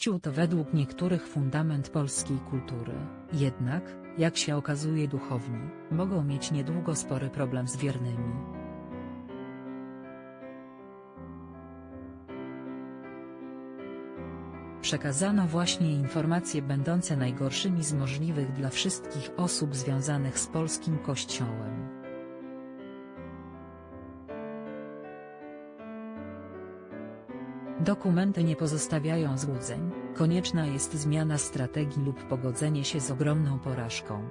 Kościół to według niektórych fundament polskiej kultury. Jednak, jak się okazuje duchowni, mogą mieć niedługo spory problem z wiernymi. Przekazano właśnie informacje będące najgorszymi z możliwych dla wszystkich osób związanych z polskim kościołem. Dokumenty nie pozostawiają złudzeń, konieczna jest zmiana strategii lub pogodzenie się z ogromną porażką.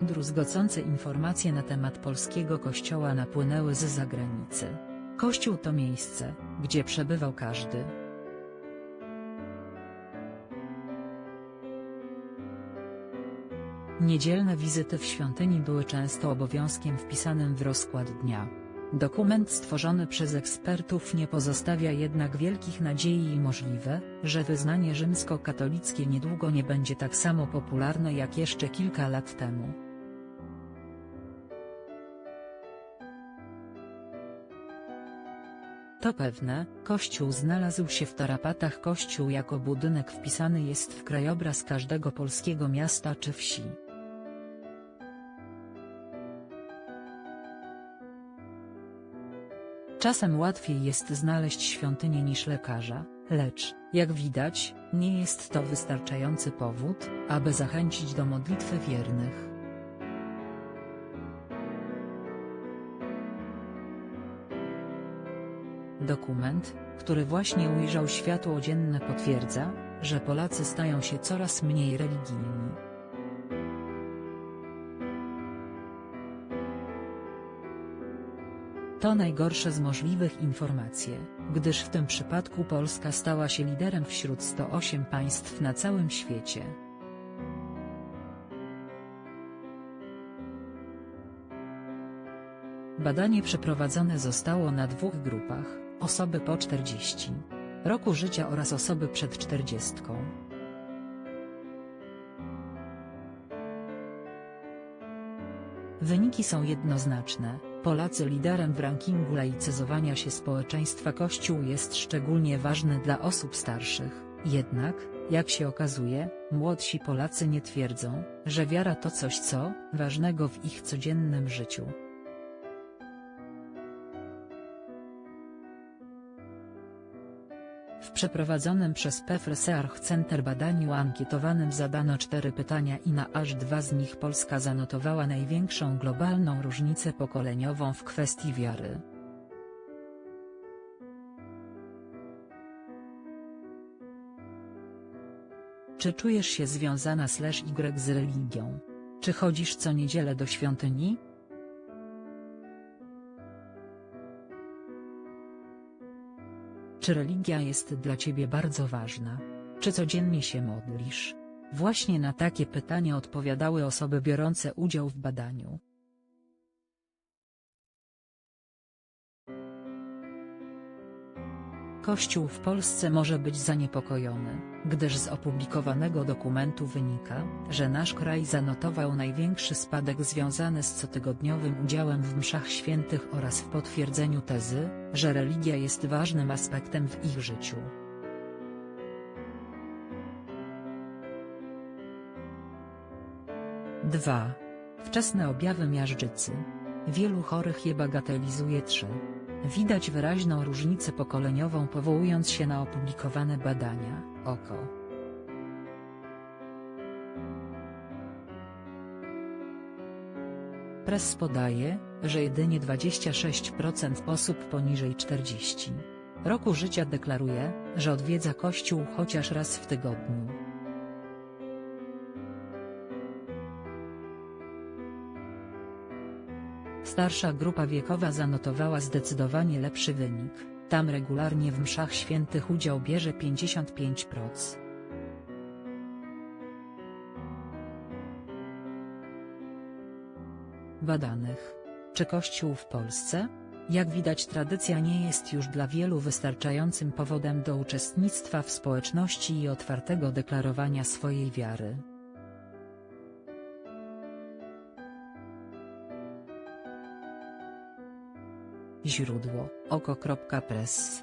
Druzgocące informacje na temat polskiego kościoła napłynęły z zagranicy. Kościół to miejsce, gdzie przebywał każdy. Niedzielne wizyty w świątyni były często obowiązkiem wpisanym w rozkład dnia. Dokument stworzony przez ekspertów nie pozostawia jednak wielkich nadziei i możliwe, że wyznanie rzymskokatolickie niedługo nie będzie tak samo popularne jak jeszcze kilka lat temu. To pewne, kościół znalazł się w tarapatach kościół jako budynek wpisany jest w krajobraz każdego polskiego miasta czy wsi. Czasem łatwiej jest znaleźć świątynię niż lekarza, lecz, jak widać, nie jest to wystarczający powód, aby zachęcić do modlitwy wiernych. Dokument, który właśnie ujrzał światło dzienne potwierdza, że Polacy stają się coraz mniej religijni. To najgorsze z możliwych informacje, gdyż w tym przypadku Polska stała się liderem wśród 108 państw na całym świecie. Badanie przeprowadzone zostało na dwóch grupach, osoby po 40 roku życia oraz osoby przed 40. Wyniki są jednoznaczne, Polacy liderem w rankingu laicyzowania się społeczeństwa Kościół jest szczególnie ważny dla osób starszych, jednak, jak się okazuje, młodsi Polacy nie twierdzą, że wiara to coś co, ważnego w ich codziennym życiu. W przeprowadzonym przez PEF Research Center badaniu ankietowanym zadano cztery pytania i na aż dwa z nich Polska zanotowała największą globalną różnicę pokoleniową w kwestii wiary. Czy czujesz się związana slash y z religią? Czy chodzisz co niedzielę do świątyni? Czy religia jest dla ciebie bardzo ważna? Czy codziennie się modlisz? Właśnie na takie pytania odpowiadały osoby biorące udział w badaniu. Kościół w Polsce może być zaniepokojony, gdyż z opublikowanego dokumentu wynika, że nasz kraj zanotował największy spadek związany z cotygodniowym udziałem w mszach świętych oraz w potwierdzeniu tezy, że religia jest ważnym aspektem w ich życiu. Dwa. Wczesne objawy miażdżycy. Wielu chorych je bagatelizuje 3. Widać wyraźną różnicę pokoleniową powołując się na opublikowane badania, oko. Press podaje, że jedynie 26% osób poniżej 40 roku życia deklaruje, że odwiedza kościół chociaż raz w tygodniu. Starsza grupa wiekowa zanotowała zdecydowanie lepszy wynik, tam regularnie w mszach świętych udział bierze 55%. Badanych. Czy Kościół w Polsce? Jak widać tradycja nie jest już dla wielu wystarczającym powodem do uczestnictwa w społeczności i otwartego deklarowania swojej wiary. Źródło: oko.press